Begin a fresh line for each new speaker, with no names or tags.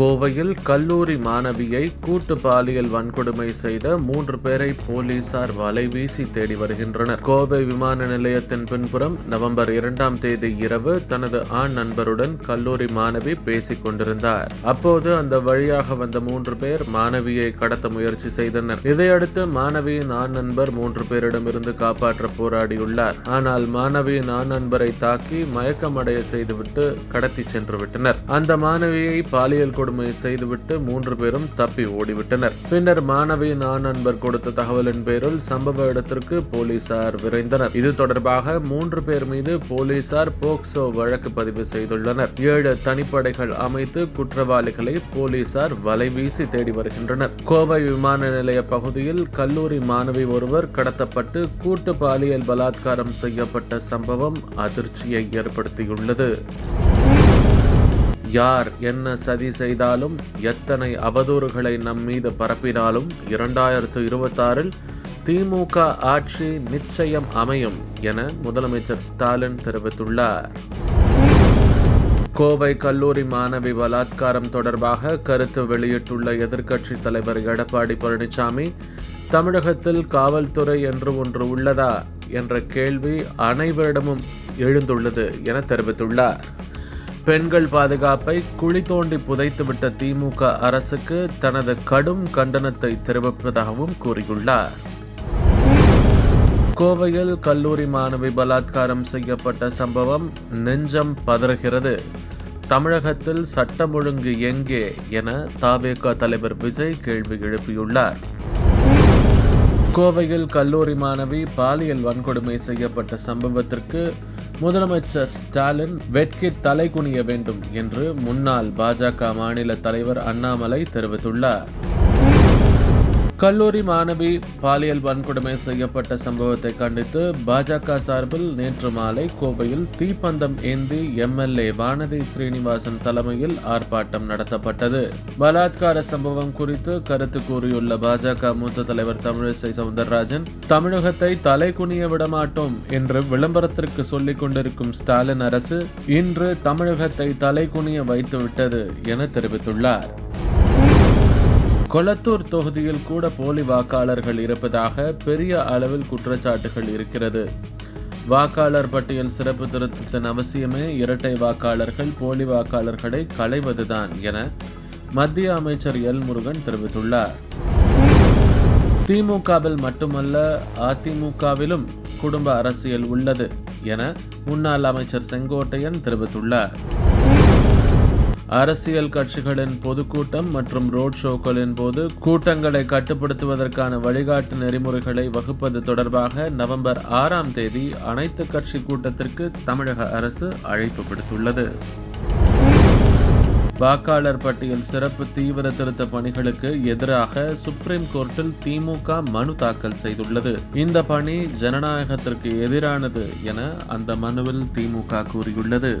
கோவையில் கல்லூரி மாணவியை கூட்டு பாலியல் வன்கொடுமை செய்த மூன்று பேரை போலீசார் வலை வீசி தேடி வருகின்றனர் கோவை விமான நிலையத்தின் பின்புறம் நவம்பர் இரண்டாம் தேதி இரவு தனது ஆண் நண்பருடன் கல்லூரி மாணவி பேசிக் கொண்டிருந்தார் அப்போது அந்த வழியாக வந்த மூன்று பேர் மாணவியை கடத்த முயற்சி செய்தனர் இதையடுத்து மாணவியின் ஆண் நண்பர் மூன்று பேரிடமிருந்து காப்பாற்ற போராடியுள்ளார் ஆனால் மாணவியின் ஆண் நண்பரை தாக்கி மயக்கமடைய செய்துவிட்டு கடத்தி சென்று விட்டனர் அந்த மாணவியை பாலியல் கொடு கொடுமை செய்துவிட்டு மூன்று பேரும் தப்பி ஓடிவிட்டனர் பின்னர் மாணவியின் ஆண் நண்பர் கொடுத்த தகவலின் பேரில் சம்பவ இடத்திற்கு போலீசார் விரைந்தனர் இது தொடர்பாக மூன்று பேர் மீது போலீசார் போக்சோ வழக்கு பதிவு செய்துள்ளனர் ஏழு தனிப்படைகள் அமைத்து குற்றவாளிகளை போலீசார் வலைவீசி தேடி வருகின்றனர் கோவை விமான நிலைய பகுதியில் கல்லூரி மாணவி ஒருவர் கடத்தப்பட்டு கூட்டு பாலியல் பலாத்காரம் செய்யப்பட்ட சம்பவம் அதிர்ச்சியை ஏற்படுத்தியுள்ளது யார் என்ன சதி செய்தாலும் எத்தனை அவதூறுகளை நம் மீது பரப்பினாலும் இரண்டாயிரத்து இருபத்தாறில் திமுக ஆட்சி நிச்சயம் அமையும் என முதலமைச்சர் ஸ்டாலின் தெரிவித்துள்ளார் கோவை கல்லூரி மாணவி பலாத்காரம் தொடர்பாக கருத்து வெளியிட்டுள்ள எதிர்க்கட்சித் தலைவர் எடப்பாடி பழனிசாமி தமிழகத்தில் காவல்துறை என்று ஒன்று உள்ளதா என்ற கேள்வி அனைவரிடமும் எழுந்துள்ளது என தெரிவித்துள்ளார் பெண்கள் பாதுகாப்பை குழி தோண்டி புதைத்துவிட்ட திமுக அரசுக்கு தனது கடும் கண்டனத்தை தெரிவிப்பதாகவும் கூறியுள்ளார் கோவையில் கல்லூரி மாணவி பலாத்காரம் செய்யப்பட்ட சம்பவம் நெஞ்சம் பதறுகிறது தமிழகத்தில் சட்டம் ஒழுங்கு எங்கே என தாவேக தலைவர் விஜய் கேள்வி எழுப்பியுள்ளார் கோவையில் கல்லூரி மாணவி பாலியல் வன்கொடுமை செய்யப்பட்ட சம்பவத்திற்கு முதலமைச்சர் ஸ்டாலின் வெட்கி தலை குனிய வேண்டும் என்று முன்னாள் பாஜக மாநில தலைவர் அண்ணாமலை தெரிவித்துள்ளார் கல்லூரி மாணவி பாலியல் வன்கொடுமை செய்யப்பட்ட சம்பவத்தை கண்டித்து பாஜக சார்பில் நேற்று மாலை கோவையில் தீப்பந்தம் ஏந்தி எம்எல்ஏ வானதி ஸ்ரீனிவாசன் தலைமையில் ஆர்ப்பாட்டம் நடத்தப்பட்டது பலாத்கார சம்பவம் குறித்து கருத்து கூறியுள்ள பாஜக மூத்த தலைவர் தமிழிசை சவுந்தரராஜன் தமிழகத்தை தலை குனிய விடமாட்டோம் என்று விளம்பரத்திற்கு சொல்லிக் கொண்டிருக்கும் ஸ்டாலின் அரசு இன்று தமிழகத்தை தலை குனிய வைத்துவிட்டது என தெரிவித்துள்ளார் கொளத்தூர் தொகுதியில் கூட போலி வாக்காளர்கள் இருப்பதாக பெரிய அளவில் குற்றச்சாட்டுகள் இருக்கிறது வாக்காளர் பட்டியல் சிறப்பு திருத்தத்தின் அவசியமே இரட்டை வாக்காளர்கள் போலி வாக்காளர்களை களைவதுதான் என மத்திய அமைச்சர் எல் முருகன் தெரிவித்துள்ளார் திமுகவில் மட்டுமல்ல அதிமுகவிலும் குடும்ப அரசியல் உள்ளது என முன்னாள் அமைச்சர் செங்கோட்டையன் தெரிவித்துள்ளார் அரசியல் கட்சிகளின் பொதுக்கூட்டம் மற்றும் ரோட் ஷோக்களின் போது கூட்டங்களை கட்டுப்படுத்துவதற்கான வழிகாட்டு நெறிமுறைகளை வகுப்பது தொடர்பாக நவம்பர் ஆறாம் தேதி அனைத்து கட்சி கூட்டத்திற்கு தமிழக அரசு அழைப்பு விடுத்துள்ளது வாக்காளர் பட்டியல் சிறப்பு தீவிர திருத்த பணிகளுக்கு எதிராக சுப்ரீம் கோர்ட்டில் திமுக மனு தாக்கல் செய்துள்ளது இந்த பணி ஜனநாயகத்திற்கு எதிரானது என அந்த மனுவில் திமுக கூறியுள்ளது